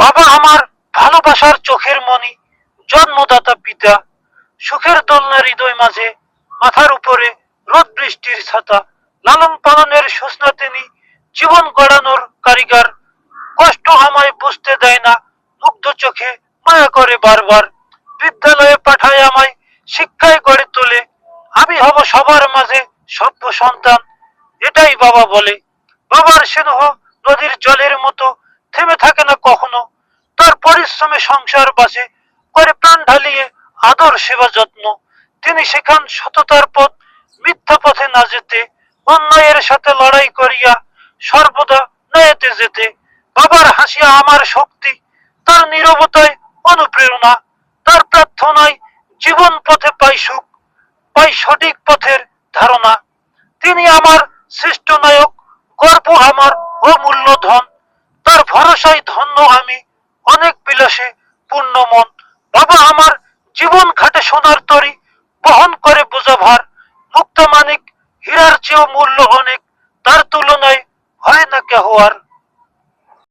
বাবা আমার ভালোবাসার চোখের মনি জন্মদাতা পিতা, সুখের দোলনা হৃদয় মাঝে, মাথার উপরে রোদ বৃষ্টির ছাতা, লালন পালনের সূচনা তিনি, জীবন গড়ানোর কারিগর। কষ্ট আমায় বুঝতে দেয় না, মুগ্ধ চোখে মায়া করে বারবার। বিদ্যালয়ে পাঠায় আমায়, শিক্ষায় গড়ে তোলে। আমি হব সবার মাঝে সভ্য সন্তান, এটাই বাবা বলে। বাবার স্নেহ নদীর সংসার বাঁচে করে প্রাণ ঢালিয়ে আদর সেবা যত্ন। তিনি শেখান সততার পথ, মিথ্যা পথে না যেতে, অন্যায়ের সাথে লড়াই করিয়া সর্বদা ন্যায়তে যেতে। বাবার হাসিয়া আমার শক্তি, তার নীরবতায় অনুপ্রেরণা, তার প্রার্থনায় জীবন পথে পাই সুখ, পাই সঠিক পথের ধারণা। তিনি আমার শ্রেষ্ঠ নায়ক, গর্ব আমার অমূল্য ধন তার ভরসায় ধন্য আমি অনেক বিলাসে পূর্ণ মন বাবা আমার জীবন খাটে সোনার তরি বহন করে বোঝা ভার মুক্ত মানিক, হীরার চেয়েও মূল্য অনেক তার তুলনায় হয় না কেহ আর।